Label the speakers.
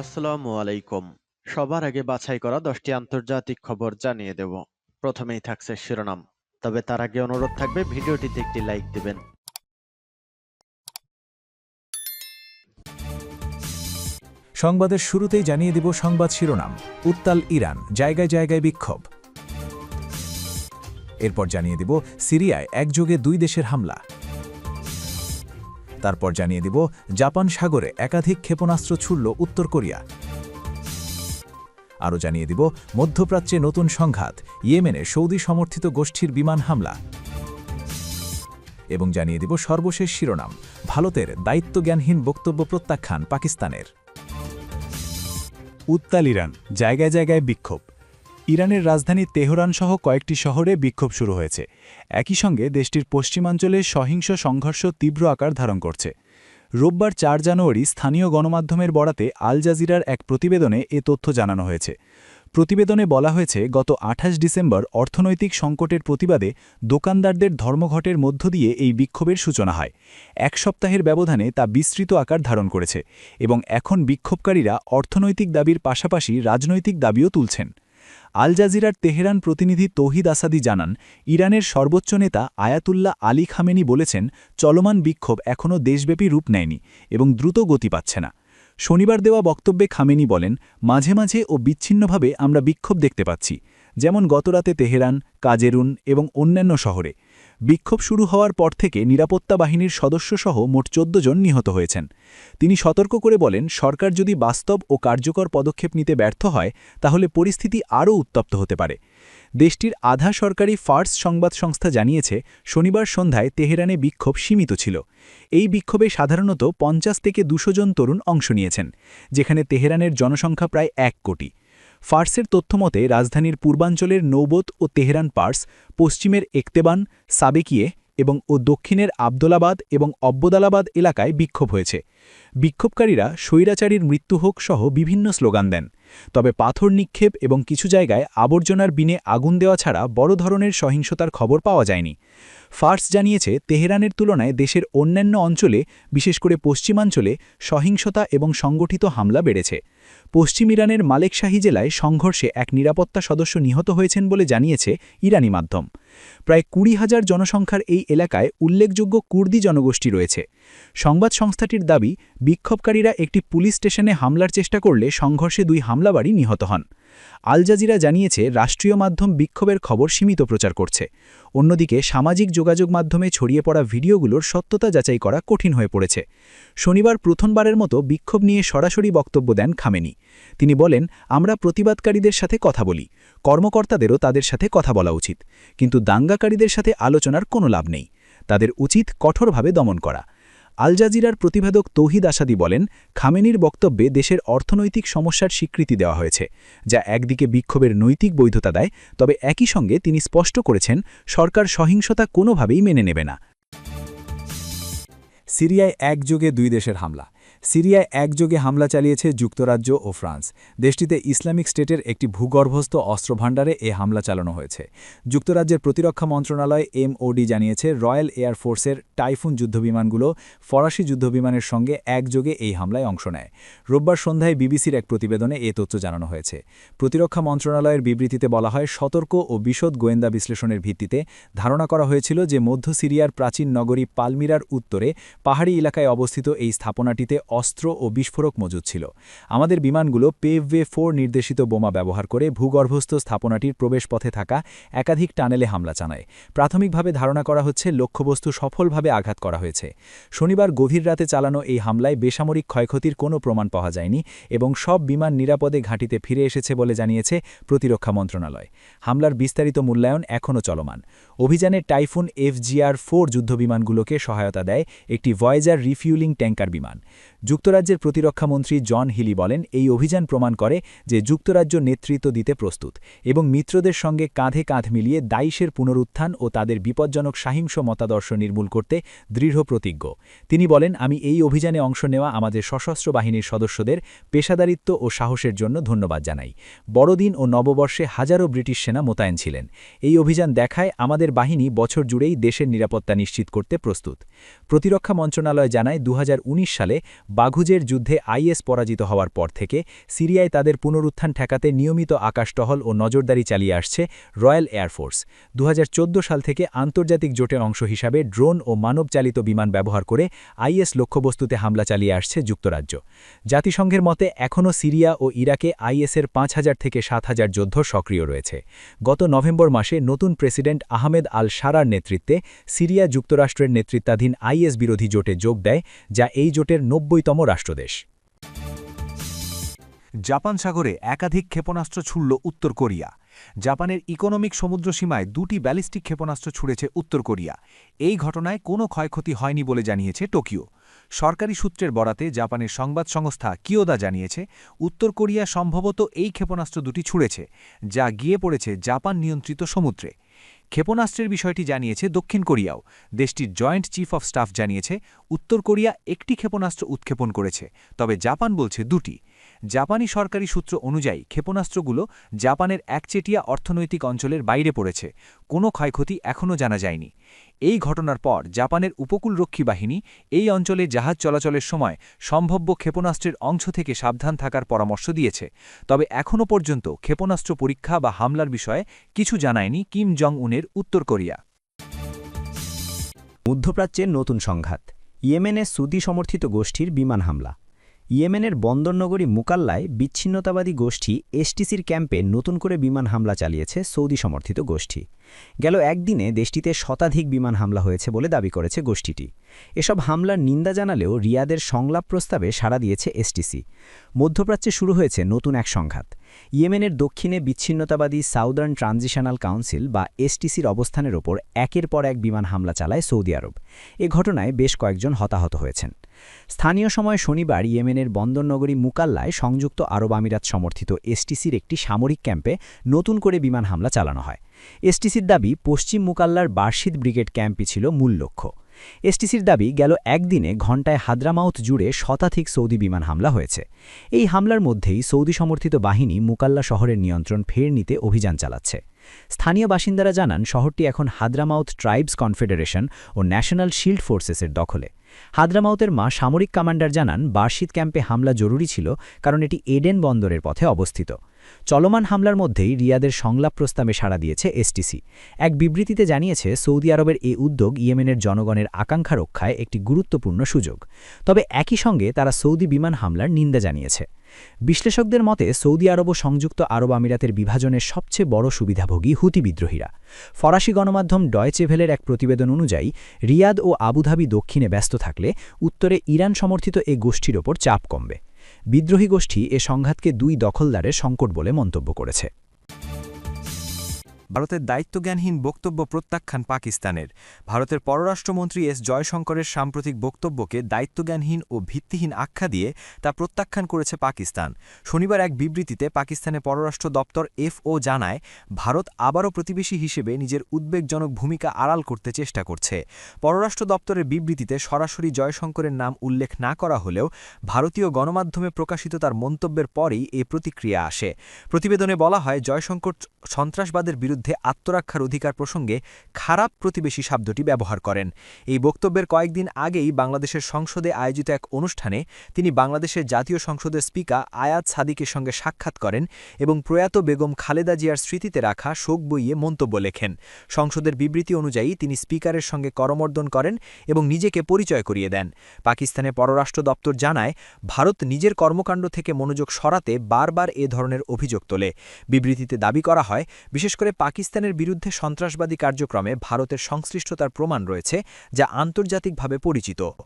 Speaker 1: আসসালামু আলাইকুম। সবার আগে বাছাই করা দশটি আন্তর্জাতিক খবর জানিয়ে দেব। প্রথমেই থাকছে শিরোনাম। তবে তার আগে অনুরোধ থাকবে, ভিডিওটিতে একটি লাইক দিবেন।
Speaker 2: সংবাদের শুরুতেই জানিয়ে দিব সংবাদ শিরোনাম। উত্তাল ইরান, জায়গায় জায়গায় বিক্ষোভ। এরপর জানিয়ে দিব সিরিয়ায় একযোগে দুই দেশের হামলা। তারপর জানিয়ে দিব, জাপান সাগরে একাধিক ক্ষেপণাস্ত্র ছুড়ল উত্তর কোরিয়া। আরও জানিয়ে দিব, মধ্যপ্রাচ্যে নতুন সংঘাত, ইয়েমেনে সৌদি সমর্থিত গোষ্ঠীর বিমান হামলা। এবং জানিয়ে দিব সর্বশেষ শিরোনাম, ভারতের দায়িত্বজ্ঞানহীন বক্তব্য প্রত্যাখ্যান পাকিস্তানের। উত্তাল ইরান, জায়গায় জায়গায় বিক্ষোভ। ইরানের রাজধানী তেহরান সহ কয়েকটি শহরে বিক্ষোভ শুরু হয়েছে। একই সঙ্গে দেশটির পশ্চিমাঞ্চলে সহিংস সংঘর্ষ তীব্র আকার ধারণ করছে। রোববার চার জানুয়ারি স্থানীয় গণমাধ্যমের বরাতে আল জাজিরার এক প্রতিবেদনে এ তথ্য জানানো হয়েছে। প্রতিবেদনে বলা হয়েছে, গত আঠাশ ডিসেম্বর অর্থনৈতিক সংকটের প্রতিবাদে দোকানদারদের ধর্মঘটের মধ্য দিয়ে এই বিক্ষোভের সূচনা হয়। এক সপ্তাহের ব্যবধানে তা বিস্তৃত আকার ধারণ করেছে এবং এখন বিক্ষোভকারীরা অর্থনৈতিক দাবির পাশাপাশি রাজনৈতিক দাবিও তুলছেন। আল জাজিরার তেহরান প্রতিনিধি তৌহিদ আসাদি জানান, ইরানের সর্বোচ্চ নেতা আয়াতুল্লাহ আলী খামেনি বলেছেন, চলমান বিক্ষোভ এখনও দেশব্যাপী রূপ নেয়নি এবং দ্রুত গতি পাচ্ছে না। শনিবার দেওয়া বক্তব্যে খামেনি বলেন, মাঝে মাঝে ও বিচ্ছিন্নভাবে আমরা বিক্ষোভ দেখতে পাচ্ছি, যেমন গতরাতে তেহরান, কাজেরুন এবং অন্যান্য শহরে। বিক্ষোভ শুরু হওয়ার পর থেকে নিরাপত্তা বাহিনীর সদস্যসহ মোট চোদ্দ জন নিহত হয়েছেন। তিনি সতর্ক করে বলেন, সরকার যদি বাস্তব ও কার্যকর পদক্ষেপ নিতে ব্যর্থ হয়, তাহলে পরিস্থিতি আরও উত্তপ্ত হতে পারে। দেশটির আধা সরকারি ফার্স সংবাদ সংস্থা জানিয়েছে, শনিবার সন্ধ্যায় তেহরানে বিক্ষোভ সীমিত ছিল। এই বিক্ষোভে সাধারণত পঞ্চাশ থেকে দুশো জন তরুণ অংশ নিয়েছেন, যেখানে তেহরানের জনসংখ্যা প্রায় এক কোটি। ফার্সের তথ্যমতে রাজধানীর পূর্বাঞ্চলের নৌবত ও তেহরান পার্স, পশ্চিমের একতেবান, সাবেকিয়ে এবং ও দক্ষিণের আবদোলাবাদ এবং অব্বদালাবাদ এলাকায় বিক্ষোভ হয়েছে। বিক্ষোভকারীরা স্বৈরাচারীর মৃত্যু হোক সহ বিভিন্ন স্লোগান দেন। তবে পাথর নিক্ষেপ এবং কিছু জায়গায় আবর্জনার বিনে আগুন দেওয়া ছাড়া বড় ধরনের সহিংসতার খবর পাওয়া যায়নি। ফার্স জানিয়েছে, তেহরানের তুলনায় দেশের অন্যান্য অঞ্চলে, বিশেষ করে পশ্চিমাঞ্চলে, সহিংসতা এবং সংগঠিত হামলা বেড়েছে। পশ্চিম ইরানের মালেকশাহী জেলায় সংঘর্ষে এক নিরাপত্তা সদস্য নিহত হয়েছেন বলে জানিয়েছে ইরানি মাধ্যম। প্রায় কুড়ি হাজার জনসংখ্যার এই এলাকায় উল্লেখযোগ্য কুর্দি জনগোষ্ঠী রয়েছে। সংবাদ সংস্থাটির দাবি, বিক্ষোভকারীরা একটি পুলিশ স্টেশনে হামলার চেষ্টা করলে সংঘর্ষে দুই হামলাবারই নিহত হন। আল জাজিরা জানিয়েছে, রাষ্ট্রীয় মাধ্যম বিক্ষোভের খবর সীমিত প্রচার করছে। অন্যদিকে, সামাজিক যোগাযোগ মাধ্যমে ছড়িয়ে পড়া ভিডিওগুলোর সত্যতা যাচাই করা কঠিন হয়ে পড়েছে। শনিবার প্রথমবারের মতো বিক্ষোভ নিয়ে সরাসরি বক্তব্য দেন খামেনি। তিনি বলেন, আমরা প্রতিবাদকারীদের সাথে কথা বলি। কর্মকর্তাদেরও তাদের সাথে কথা বলা উচিত। কিন্তু দাঙ্গাকারীদের সাথে আলোচনার কোনো লাভ নেই। তাদের উচিত কঠোরভাবে দমন করা। আল জাজিরার প্রতিবেদক তৌহিদ আসাদি বলেন, খামেনির বক্তব্যে দেশের অর্থনৈতিক সমস্যার স্বীকৃতি দেওয়া হয়েছে, যা একদিকে বিক্ষোভের নৈতিক বৈধতা দেয়, তবে একই সঙ্গে তিনি স্পষ্ট করেছেন, সরকার সহিংসতা কোনোভাবেই মেনে নেবে না। সিরিয়ায় একযোগে দুই দেশের হামলা। সিরিয়ায় একযোগে হামলা চালিয়েছে যুক্তরাজ্য ও ফ্রান্স। দেশটিতে ইসলামিক স্টেটের একটি ভূগর্ভস্থ অস্ত্রভাণ্ডারে এ হামলা চালানো হয়েছে। যুক্তরাজ্যের প্রতিরক্ষা মন্ত্রণালয় এমওডি জানিয়েছে, রয়্যাল এয়ার ফোর্সের টাইফুন যুদ্ধবিমানগুলো ফরাসি যুদ্ধবিমানের সঙ্গে একযোগে এই হামলায় অংশ নেয়। রোববার সন্ধ্যায় বিবিসির এক প্রতিবেদনে এ তথ্য জানানো হয়েছে। প্রতিরক্ষা মন্ত্রণালয়ের বিবৃতিতে বলা হয়, সতর্ক ও বিশদ গোয়েন্দা বিশ্লেষণের ভিত্তিতে ধারণা করা হয়েছিল যে মধ্য সিরিয়ার প্রাচীন নগরী পালমিরার উত্তরে পাহাড়ি এলাকায় অবস্থিত এই স্থাপনাটিতে অস্ত্র ও বিস্ফোরক মজুদ ছিল। আমাদের বিমানগুলো পেভওয়ে ফোর নির্দেশিত বোমা ব্যবহার করে ভূগর্ভস্থ স্থাপনাটির প্রবেশপথে থাকা একাধিক টানেলে হামলা চালায়। প্রাথমিকভাবে ধারণা করা হচ্ছে লক্ষ্যবস্তু সফলভাবে আঘাত করা হয়েছে। শনিবার গভীর রাতে চালানো এই হামলায় বেসামরিক ক্ষয়ক্ষতির কোনো প্রমাণ পাওয়া যায়নি এবং সব বিমান নিরাপদে ঘাঁটিতে ফিরে এসেছে বলে জানিয়েছে প্রতিরক্ষা মন্ত্রণালয়। হামলার বিস্তারিত মূল্যায়ন এখনও চলমান। অভিযানে টাইফুন এফজিআর ফোর যুদ্ধবিমানগুলোকে সহায়তা দেয় একটি ভয়েজার রিফিউলিং ট্যাঙ্কার বিমান। যুক্তরাজ্যের প্রতিরক্ষামন্ত্রী জন হিলি বলেন, এই অভিযান প্রমাণ করে যে যুক্তরাজ্য নেতৃত্ব দিতে প্রস্তুত এবং মিত্রদের সঙ্গে কাঁধে কাঁধ মিলিয়ে দাইশের পুনরুত্থান ও তাদের বিপজ্জনক সাহিংস মতাদর্শ নির্মূল করতে দৃঢ় প্রতিজ্ঞ। তিনি বলেন, আমি এই অভিযানে অংশ নেওয়া আমাদের সশস্ত্র বাহিনীর সদস্যদের পেশাদারিত্ব ও সাহসের জন্য ধন্যবাদ জানাই। বড়দিন ও নববর্ষে হাজারো ব্রিটিশ সেনা মোতায়েন ছিলেন। এই অভিযান দেখায় আমাদের বাহিনী বছর জুড়েই দেশের নিরাপত্তা নিশ্চিত করতে প্রস্তুত। প্রতিরক্ষা মন্ত্রণালয় জানায় দু হাজার উনিশ সালে
Speaker 3: বাঘুজের যুদ্ধে আইএস পরাজিত হওয়ার পর থেকে সিরিয়ায় তাদের পুনরুত্থান ঠেকাতে নিয়মিত আকাশটহল ও নজরদারি চালিয়ে আসছে রয়্যাল এয়ারফোর্স দু হাজার চোদ্দ সাল থেকে আন্তর্জাতিক জোটের অংশ হিসাবে ড্রোন ও মানবচালিত বিমান ব্যবহার করে আইএস লক্ষ্যবস্তুতে হামলা চালিয়ে আসছে যুক্তরাজ্য। জাতিসংঘের মতে এখনও সিরিয়া ও ইরাকে আইএসের পাঁচ হাজার থেকে সাত হাজার যোদ্ধ সক্রিয় রয়েছে। গত নভেম্বর মাসে নতুন প্রেসিডেন্ট আহমেদ আল সারার নেতৃত্বে সিরিয়া যুক্তরাষ্ট্রের নেতৃত্বাধীন আইএস বিরোধী জোটে যোগ দেয়, যা এই জোটের নব্বইতম রাষ্ট্রদেশ।
Speaker 2: জাপান সাগরে একাধিক ক্ষেপণাস্ত্র ছুড়ল উত্তর কোরিয়া। জাপানের ইকোনমিক সমুদ্রসীমায় দুটি ব্যালিস্টিক ক্ষেপণাস্ত্র ছুড়েছে উত্তর কোরিয়া। এই ঘটনায় কোনো ক্ষয়ক্ষতি হয়নি বলে জানিয়েছে টোকিও। সরকারি সূত্রের বরাতে জাপানের সংবাদ সংস্থা কিয়োদা জানিয়েছে, উত্তর কোরিয়া সম্ভবত এই ক্ষেপণাস্ত্র দুটি ছুড়েছে, যা গিয়ে পড়েছে জাপান নিয়ন্ত্রিত সমুদ্রে। ক্ষেপণাস্ত্রের বিষয়টি জানিয়েছে দক্ষিণ কোরিয়াও। দেশটির জয়েন্ট চিফ অফ স্টাফ জানিয়েছে, উত্তর কোরিয়া একটি ক্ষেপণাস্ত্র উৎক্ষেপণ করেছে, তবে জাপান বলছে দুটি। জাপানি সরকারি সূত্র অনুযায়ী ক্ষেপণাস্ত্রগুলো জাপানের একচেটিয়া অর্থনৈতিক অঞ্চলের বাইরে পড়েছে। কোনো ক্ষয়ক্ষতি এখনও জানা যায়নি। এই ঘটনার পর জাপানের উপকূলরক্ষী বাহিনী এই অঞ্চলে জাহাজ চলাচলের সময় সম্ভাব্য ক্ষেপণাস্ত্রের অংশ থেকে সাবধান থাকার পরামর্শ দিয়েছে। তবে এখনও পর্যন্ত ক্ষেপণাস্ত্র পরীক্ষা বা হামলার বিষয়ে কিছু জানায়নি কিম জং উনের উত্তর কোরিয়া।
Speaker 4: মধ্যপ্রাচ্যের নতুন সংঘাত। ইয়েমেনে সুদি সমর্থিত গোষ্ঠীর বিমান হামলা। ইয়েমেনের বন্দরনগরী মুকাল্লায় বিচ্ছিন্নতাবাদী গোষ্ঠী এসটিসির ক্যাম্পে নতুন করে বিমান হামলা চালিয়েছে সৌদি সমর্থিত গোষ্ঠী। গেল একদিনে দেশটিতে শতাধিক বিমান হামলা হয়েছে বলে দাবি করেছে গোষ্ঠীটি। এসব হামলার নিন্দা জানালেও রিয়াদের সংলাপ প্রস্তাবে সাড়া দিয়েছে এসটিসি মধ্যপ্রাচ্যে শুরু হয়েছে নতুন এক সংঘাত। ইয়েমেনের দক্ষিণে বিচ্ছিন্নতাবাদী সাউদার্ন ট্রানজিশনাল কাউন্সিল বা এসটিসির অবস্থানের ওপর একের পর এক বিমান হামলা চালায় সৌদি আরব। এ ঘটনায় বেশ কয়েকজন হতাহত হয়েছেন। স্থানীয় সময় শনিবার ইয়েমেনের বন্দরনগরী মুকাল্লায় সংযুক্ত আরব আমিরাত সমর্থিত এসটিসির একটি সামরিক ক্যাম্পে নতুন করে বিমান হামলা চালানো হয়। এসটিসির দাবি, পশ্চিম মুকাল্লার বার্ষিদ ব্রিগেড ক্যাম্পই ছিল মূল লক্ষ্য। এসটিসির দাবি, গেল একদিনে ঘণ্টায় হাদ্রামাউথ জুড়ে শতাধিক সৌদি বিমান হামলা হয়েছে। এই হামলার মধ্যেই সৌদি সমর্থিত বাহিনী মুকাল্লা শহরের নিয়ন্ত্রণ ফের নিতে অভিযান চালাচ্ছে। স্থানীয় বাসিন্দারা জানান, শহরটি এখন হাদ্রামাউথ ট্রাইবস কনফেডারেশন ও ন্যাশনাল শিল্ড ফোর্সেসের দখলে। হাদ্রামাউতের মা সামরিক কমান্ডার জানান বার্ষিদ ক্যাম্পে হামলা জরুরি ছিল কারণ এটি এডেন বন্দরের পথে অবস্থিত। চলমান হামলার মধ্যেই রিয়াদের সংলাপ প্রস্তাবে সাড়া দিয়েছে এসটিসি। এক বিবৃতিতে জানিয়েছে, সৌদি আরবের এই উদ্যোগ ইয়েমেনের জনগণের আকাঙ্ক্ষা রক্ষায় একটি গুরুত্বপূর্ণ সুযোগ। তবে একই সঙ্গে তারা সৌদি বিমান হামলার নিন্দা জানিয়েছে। বিশ্লেষকদের মতে, সৌদি আরব ও সংযুক্ত আরব আমিরাতের বিভাজনের সবচেয়ে বড় সুবিধাভোগী হুতি বিদ্রোহীরা। ফরাসি গণমাধ্যম ডয়চেভেলের এক প্রতিবেদন অনুযায়ী, রিয়াদ ও আবুধাবি দক্ষিণে ব্যস্ত থাকলে উত্তরে ইরান সমর্থিত এ গোষ্ঠীর ওপর চাপ কমবে। বিদ্রোহী গোষ্ঠী এ সংঘাতকে দুই দখলদারের সংকট বলে মন্তব্য করেছে।
Speaker 2: ভারতের দায়িত্বজ্ঞানহীন বক্তব্য প্রত্যাখ্যান পাকিস্তানের। ভারতের পররাষ্ট্রমন্ত্রী এস. জয়শঙ্করের সাম্প্রতিক বক্তব্যকে দায়িত্বজ্ঞানহীন ও ভিত্তিহীন আখ্যা দিয়ে তা প্রত্যাখ্যান করেছে পাকিস্তান। শনিবার এক বিবৃতিতে পাকিস্তানের পররাষ্ট্র দপ্তর এফও জানায়, ভারত আবারও প্রতিবেশী হিসেবে নিজের উদ্বেগজনক ভূমিকা আড়াল করতে চেষ্টা করছে। পররাষ্ট্র দপ্তরের বিবৃতিতে সরাসরি জয়শঙ্করের নাম উল্লেখ না করা হলেও ভারতীয় গণমাধ্যমে প্রকাশিত তার মন্তব্যের পরেই এ প্রতিক্রিয়া আসে। প্রতিবেদনে বলা হয়, জয়শঙ্কর সন্ত্রাসবাদের বিরুদ্ধে আত্মরক্ষার অধিকার প্রসঙ্গে খারাপ প্রতিবেশী শব্দটি ব্যবহার করেন। এই বক্তব্যের কয়েকদিন আগেই বাংলাদেশের সংসদে আয়োজিত এক অনুষ্ঠানে তিনি বাংলাদেশের জাতীয় সংসদের স্পিকার আয়াত সাদিকের সঙ্গে সাক্ষাৎ করেন এবং প্রয়াত বেগম খালেদা জিয়ার স্মৃতিতে রাখা শোক বইয়ে মন্তব্য লেখেন। সংসদের বিবৃতি অনুযায়ী তিনি স্পিকারের সঙ্গে করমর্দন করেন এবং নিজেকে পরিচয় করিয়ে দেন। পাকিস্তানের পররাষ্ট্র দপ্তর জানায়, ভারত নিজের কর্মকাণ্ড থেকে মনোযোগ সরাতে বারবার এ ধরনের অভিযোগ তোলে। বিবৃতিতে দাবি করা হয়, বিশেষ করে পাকিস্তানের বিরুদ্ধে সন্ত্রাসবাদী কার্যক্রমে ভারতের সংশ্লিষ্টতার প্রমাণ রয়েছে যা আন্তর্জাতিকভাবে পরিচিত।